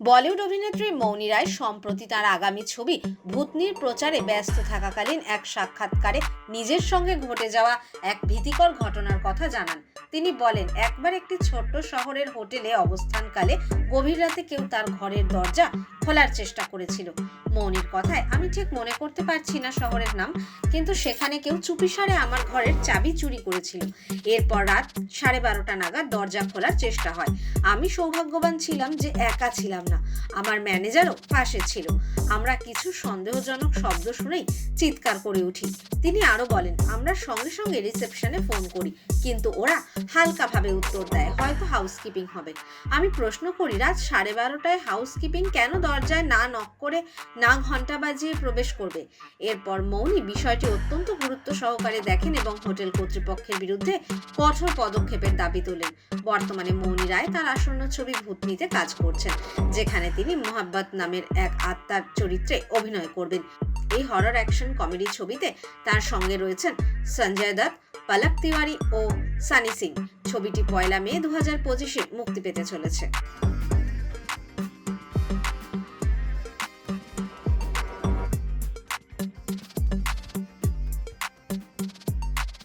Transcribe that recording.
বলিউড অভিনেত্রী মৌনি রায় সম্প্রতি তার আগামী ছবি ভূতনির প্রচারে ব্যস্ত থাকাকালীন এক সাক্ষাৎকারে নিজের সঙ্গে ঘটে যাওয়া এক ভীতিকর ঘটনার কথা জানান। তিনি বলেন, একবার একটি ছোট্ট শহরের হোটেলে অবস্থানকালে গভীর রাতে কেউ তার ঘরের দরজা খোলার চেষ্টা করেছিল। মৌনির কথায়, আমি ঠিক মনে করতে পারছি না শহরের নাম, কিন্তু সেখানে কেউ চুপিসারে আমার ঘরের চাবি চুরি করেছিল। এরপর রাত সাড়ে বারোটা নাগাদ দরজা খোলার চেষ্টা হয়। আমি সৌভাগ্যবান ছিলাম যে একা ছিলাম না। আমার ম্যানেজারও পাশে ছিল। আমরা কিছু সন্দেহজনক শব্দ শুনেই চিৎকার করে উঠি। তিনি আরও বলেন, আমরা সঙ্গে সঙ্গে রিসেপশনে ফোন করি, কিন্তু ওরা হালকাভাবে উত্তর দেয়, হয়তো হাউসকিপিং হবে। আমি প্রশ্ন করি, রাত সাড়ে বারোটায় হাউসকিপিং কেন দরজায় না নক করে না ঘণ্টা বাজিয়ে প্রবেশ করবে? এরপর মৌনি বিষয়টি অত্যন্ত গুরুত্ব সহকারে দেখেন এবং হোটেল কর্তৃপক্ষের বিরুদ্ধে কঠোর পদক্ষেপের দাবি তোলেন। বর্তমানে মৌনি রায় তার আসন্ন ছবি ভূতনিতে কাজ করছেন, যেখানে তিনি মোহাব্বত নামের এক আত্মার চরিত্রে অভিনয় করবেন। এই হরর অ্যাকশন কমেডি ছবিতে তার সঙ্গে রয়েছেন সঞ্জয় দত্ত পলক তিওয়ারি ও সানি সিং। ছবিটি পয়লা মে দু হাজার পঁচিশে মুক্তি পেতে চলেছে।